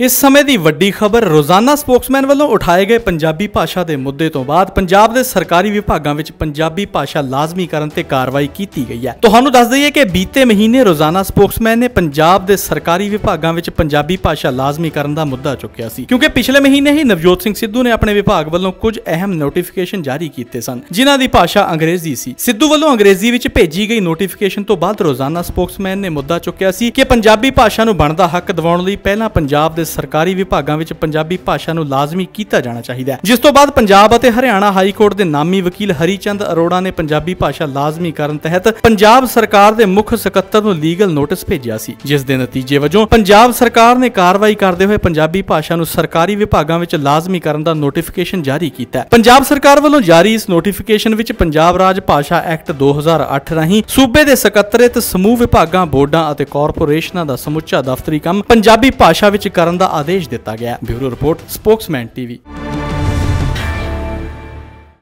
ਇਸ ਸਮੇਂ ਦੀ ਵੱਡੀ ਖਬਰ ਰੋਜ਼ਾਨਾ ਸਪੋਕਸਮੈਨ ਵੱਲੋਂ ਉਠਾਏ ਗਏ ਪੰਜਾਬੀ ਭਾਸ਼ਾ ਦੇ ਮੁੱਦੇ ਤੋਂ ਬਾਅਦ ਪੰਜਾਬ ਦੇ ਸਰਕਾਰੀ ਵਿਭਾਗਾਂ ਵਿੱਚ ਪੰਜਾਬੀ ਭਾਸ਼ਾ ਲਾਜ਼ਮੀ ਕਰਨ ਤੇ ਕਾਰਵਾਈ ਕੀਤੀ ਗਈ ਹੈ। ਤੁਹਾਨੂੰ ਦੱਸ ਦਈਏ ਕਿ ਬੀਤੇ ਮਹੀਨੇ ਰੋਜ਼ਾਨਾ ਸਪੋਕਸਮੈਨ ਨੇ ਪੰਜਾਬ ਦੇ ਸਰਕਾਰੀ ਵਿਭਾਗਾਂ ਵਿੱਚ ਪੰਜਾਬੀ ਭਾਸ਼ਾ ਲਾਜ਼ਮੀ ਕਰਨ ਦਾ ਮੁੱਦਾ ਚੁੱਕਿਆ ਸੀ। ਕਿਉਂਕਿ ਪਿਛਲੇ ਮਹੀਨੇ ਹੀ ਨਵਜੋਤ ਸਿੰਘ ਸਿੱਧੂ ਨੇ ਆਪਣੇ ਵਿਭਾਗ ਵੱਲੋਂ ਕੁਝ ਅਹਿਮ ਨੋਟੀਫਿਕੇਸ਼ਨ ਜਾਰੀ ਕੀਤੇ ਸਨ। ਜਿਨ੍ਹਾਂ ਦੀ ਭਾਸ਼ਾ ਅੰਗਰੇਜ਼ੀ ਸੀ। ਸਿੱਧੂ ਵੱਲੋਂ ਅੰਗਰੇਜ਼ੀ ਵਿੱਚ ਭੇਜੀ ਗਈ ਨੋਟੀਫਿਕੇਸ਼ਨ ਤੋਂ ਬਾਅਦ ਰੋਜ਼ਾਨਾ ਸਪੋਕਸਮੈਨ ਨੇ ਮੁੱਦਾ ਚੁੱਕਿਆ ਸੀ ਕਿ ਪੰਜਾਬੀ ਭਾਸ਼ਾ ਨੂੰ ਬਣਦਾ ਹੱਕ ਦਿਵਾਉਣ ਲਈ ਪਹਿਲਾਂ ਪੰਜਾਬ ਦੇ ਸਰਕਾਰੀ ਵਿਭਾਗਾਂ ਵਿੱਚ ਪੰਜਾਬੀ ਭਾਸ਼ਾ ਨੂੰ ਲਾਜ਼ਮੀ ਕੀਤਾ ਜਾਣਾ ਚਾਹੀਦਾ ਹੈ। ਜਿਸ ਤੋਂ ਬਾਅਦ ਪੰਜਾਬ ਅਤੇ ਹਰਿਆਣਾ ਹਾਈ ਕੋਰਟ ਦੇ ਨਾਮੀ ਵਕੀਲ ਹਰੀਚੰਦ ਅਰੋੜਾ ਨੇ ਪੰਜਾਬੀ ਭਾਸ਼ਾ ਲਾਜ਼ਮੀ ਕਰਨ ਤਹਿਤ ਪੰਜਾਬ ਸਰਕਾਰ ਦੇ ਮੁੱਖ ਸਕੱਤਰ ਨੂੰ ਲੀਗਲ ਨੋਟਿਸ ਭੇਜਿਆ ਸੀ। ਜਿਸ ਦੇ ਨਤੀਜੇ ਵਜੋਂ ਪੰਜਾਬ ਸਰਕਾਰ ਨੇ ਕਾਰਵਾਈ ਕਰਦੇ ਹੋਏ ਪੰਜਾਬੀ ਭਾਸ਼ਾ ਨੂੰ ਸਰਕਾਰੀ ਵਿਭਾਗਾਂ ਵਿੱਚ ਲਾਜ਼ਮੀ ਕਰਨ ਦਾ ਨੋਟੀਫਿਕੇਸ਼ਨ ਜਾਰੀ ਕੀਤਾ ਪੰਜਾਬ ਸਰਕਾਰ ਵੱਲੋਂ ਜਾਰੀ ਇਸ ਨੋਟੀਫਿਕੇਸ਼ਨ ਵਿੱਚ ਪੰਜਾਬ ਰਾਜ ਭਾਸ਼ਾ ਐਕਟ 2008 ਰਾਹੀਂ ਸੂਬੇ ਦੇ ਸਕੱਤਰੇਤ ਸਮੂਹ ਵਿਭਾਗਾਂ, ਬੋਰਡਾਂ ਅਤੇ ਕਾਰਪੋਰੇਸ਼ਨਾਂ ਦਾ ਸਮੁੱਚਾ ਦਫ਼ਤਰੀ ਕੰਮ ਪੰਜਾਬੀ ਭਾਸ਼ਾ ਵਿੱਚ ਕਰਨ ਦਾ ਆਦੇਸ਼ ਦਿੱਤਾ ਗਿਆ ਬਿਊਰੋ ਰਿਪੋਰਟ ਸਪੋਕਸਮੈਨ ਟੀਵੀ।